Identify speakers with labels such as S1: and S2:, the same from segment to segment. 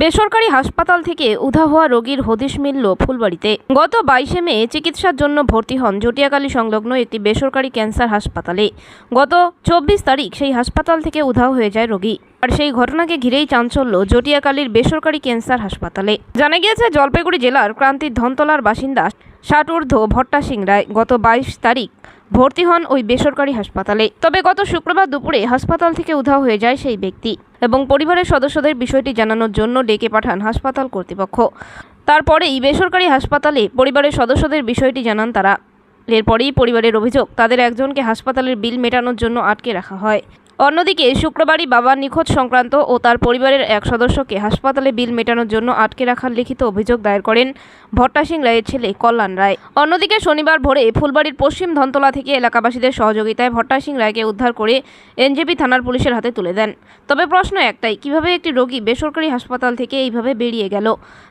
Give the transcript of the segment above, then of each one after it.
S1: বেসরকারি হাসপাতাল থেকে উধা হওয়া রোগীর হদিশ মিলল ফুলবাড়িতে। গত বাইশে মে চিকিৎসার জন্য ভর্তি হন জটিয়াকালী সংলগ্ন একটি বেসরকারি ক্যান্সার হাসপাতালে। গত চব্বিশ তারিখ সেই হাসপাতাল থেকে উধাও হয়ে যায় রোগী। আর সেই ঘটনাকে ঘিরেই চাঞ্চল্য জটিয়াকালীর বেসরকারি ক্যান্সার হাসপাতালে। জানা গিয়েছে, জলপাইগুড়ি জেলার ক্রান্তির ধনতলার বাসিন্দা ষাটঊর্ধ্ব ভট্টা সিং রায় গত বাইশ তারিখ ভর্তি হন ওই বেসরকারি হাসপাতালে। তবে গত শুক্রবার দুপুরে হাসপাতাল থেকে উধাও হয়ে যায় সেই ব্যক্তি এবং পরিবারের সদস্যদের বিষয়টি জানানোর জন্য ডেকে পাঠান হাসপাতাল কর্তৃপক্ষ। তারপরেই বেসরকারি হাসপাতালে পরিবারের সদস্যদের বিষয়টি জানান তারা। এরপরেই পরিবারের অভিযোগ, তাদের একজনকে হাসপাতালের বিল মেটানোর জন্য আটকে রাখা হয়। অন্যদিকে, শুক্রবারই বাবার নিখোঁজ সংক্রান্ত ও তার পরিবারের এক সদস্যকে হাসপাতালে বিল মেটানোর জন্য আটকে রাখার লিখিত অভিযোগ দায়ের করেন ভট্টা সিং রায়ের ছেলে কল্যাণ রায়। অন্যদিকে, শনিবার ভোরে ফুলবাড়ির পশ্চিম ধনতলা থেকে এলাকাবাসীদের সহযোগিতায় ভট্টা সিং রায়কে উদ্ধার করে এনজেপি থানার পুলিশের হাতে তুলে দেন। তবে প্রশ্ন একটাই, কীভাবে একটি রোগী বেসরকারি হাসপাতাল থেকে এইভাবে বেরিয়ে গেল?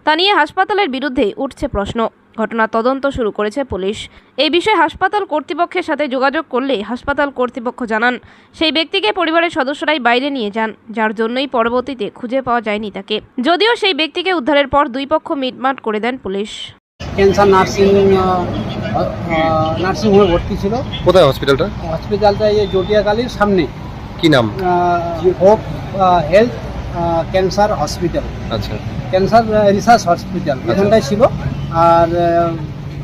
S1: তা নিয়ে হাসপাতালের বিরুদ্ধে উঠছে প্রশ্ন। ঘটনার তদন্ত শুরু করেছে পুলিশ। এই বিষয়ে হাসপাতাল কর্তৃপক্ষের সাথে যোগাযোগ করলে হাসপাতাল কর্তৃপক্ষ জানান সেই ব্যক্তিকে পরিবারের সদস্যরাই বাইরে নিয়ে যান যার জন্যই পরবর্তীতে খুঁজে পাওয়া যায়নি তাকে। যদিও সেই ব্যক্তিকে উদ্ধারের পর দুই পক্ষ মিটমাট করে দেন পুলিশ।
S2: ক্যান্সার নার্সিং নার্সিং হোমে ভর্তি ছিল।
S3: কোথায় হসপিটালটা?
S2: হসপিটালটা এই জটিয়াকালীর সামনে।
S3: কি নাম?
S2: হোপ হেলথ ক্যান্সার হসপিটাল
S3: আচ্ছা।
S2: Cancer research hospital. এখানটায় ছিল। আর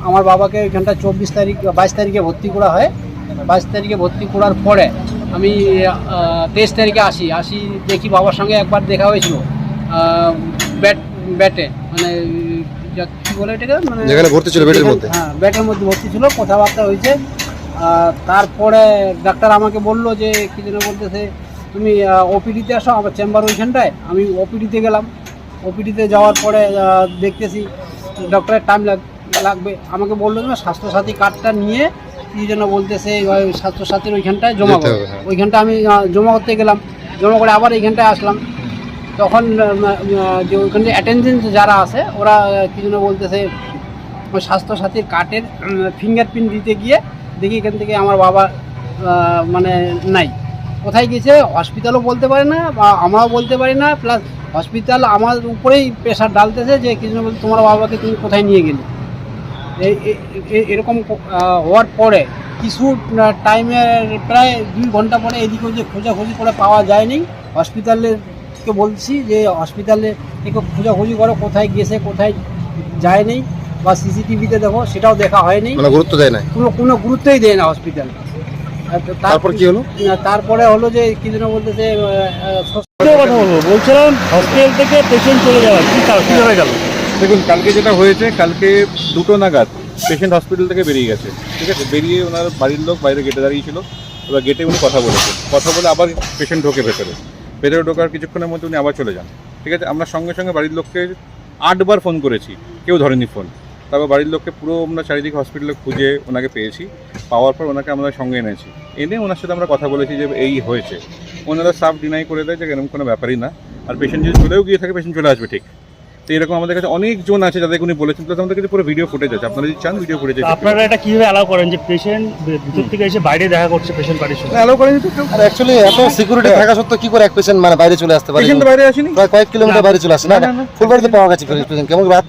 S2: আমার বাবাকে এখানটায় চব্বিশ তারিখ বাইশ তারিখে ভর্তি করা হয়। বাইশ তারিখে ভর্তি করার পরে আমি তেইশ তারিখে আসি। আসি দেখি বাবার সঙ্গে একবার দেখা হয়েছিল ব্যাট ব্যাটে। মানে কি বলে এটাকে? মানে
S3: যেখানে ভর্তি ছিল বেডের মধ্যে।
S2: হ্যাঁ ব্যাটের মধ্যে ভর্তি ছিল কথাবার্তা হয়েছে। আর তারপরে ডাক্তার আমাকে বলল যে কি যেন বলতেছে তুমি ওপিডিতে আসো আমার চেম্বার ওইখানটায়। আমি ওপিডিতে গেলাম। ওপিডিতে যাওয়ার পরে দেখতেছি ডক্টরের টাইম লাগবে। আমাকে বলল যে স্বাস্থ্যসাথী কার্ডটা নিয়ে কি যেন বলতেছে স্বাস্থ্যসাথীর ওইখানটায় জমা করো।
S3: হ্যাঁ।
S2: ওইখানটা আমি জমা করতে গেলাম। জমা করে আবার এইখানটায় আসলাম। তখন যে ওইখানে অ্যাটেন্ডেন্স যারা আছে ওরা কি যেন বলতেছে ওই স্বাস্থ্যসাথীর কার্ডের ফিঙ্গারপ্রিন্ট দিতে গিয়ে দেখি এখান থেকে আমার বাবা মানে নাই। কোথায় গেছে হসপিটালও বলতে পারে না বা আমরাও বলতে পারি না। প্লাস হসপিটাল আমার উপরেই প্রেশার ডালতেছে যে কিছু না বলতে তোমার বাবাকে তুমি কোথায় নিয়ে গেলে? এরকম হওয়ার পরে কিছু টাইমের প্রায় দুই ঘণ্টা পরে এদিকে যে খোঁজাখুঁজি করে পাওয়া যায়নি। হসপিটালেরকে বলছি যে হসপিটালে একটু খোঁজাখুঁজি করো কোথায় গেছে কোথায় যায়নি বা সিসিটিভিতে দেখো সেটাও দেখা হয়নি।
S3: মানে গুরুত্ব দেয় না
S2: কোনো কোনো গুরুত্বই দেয় না হসপিটাল
S3: তারপর কি হলো?
S2: তারপরে হলো যে কি যেন বলতেছে
S4: কথা বলব বলছিলাম হসপিটাল থেকে পেশেন্ট চলে যাওয়া কি কারণ কীভাবে গেল?
S5: দেখুন কালকে যেটা হয়েছে কালকে দুটো নাগাদ পেশেন্ট হসপিটাল থেকে বেরিয়ে গেছে ঠিক আছে? বেরিয়ে ওনার বাড়ির লোক বাইরে গেটে দাঁড়িয়েছিল এবার গেটে উনি কথা বলেছে। কথা বলে আবার পেশেন্ট ঢোকে ভেতরে। ভেতরে ঢোকার কিছুক্ষণের মধ্যে উনি আবার চলে যান ঠিক আছে? আমরা সঙ্গে সঙ্গে বাড়ির লোককে আটবার ফোন করেছি কেউ ধরেনি ফোন তারপর বাড়ির লোককে পুরো আমরা চারিদিকে হসপিটালে খুঁজে ওনাকে পেয়েছি। পাওয়ার পর ওনাকে আমরা সঙ্গে এনেছি। এনে ওনার সাথে আমরা কথা বলেছি যে এই হয়েছে। ওনারা সাফ ডিনাই করে দেয় যে এরকম কোনো ব্যাপারই না। আর পেশেন্ট যদি চলেও গিয়ে থাকে পেশেন্ট চলে আসবে ঠিক। তো এরকম আমাদের কাছে অনেকজন আছে যাদের উনি বলেছেন প্লাস আমাদের কাছে পুরো ভিডিও ফুটেজ আছে। আপনারা যদি চান ভিডিও ফুটেজ
S4: আপনারা এটা কীভাবে অ্যালাউ করেন যে পেশেন্ট ভিতর থেকে এসে বাইরে দেখা করছে পেশেন্ট বাড়ির সঙ্গে
S5: অ্যালাউ করেনি তো
S3: আর অ্যাকচুয়ালি এত সিকিউরিটি থাকা সত্ত্বেও কি করে এক পেশেন্ট মানে বাইরে চলে আসতে পারে?
S5: পেশেন্ট বাইরে আসেনি?
S3: প্রায় কয়েক কিলোমিটার বাইরে চলে আসে।
S5: না।
S3: ফুলবাড়িতে পাওয়া গেছে পেশেন্ট কেমন রাত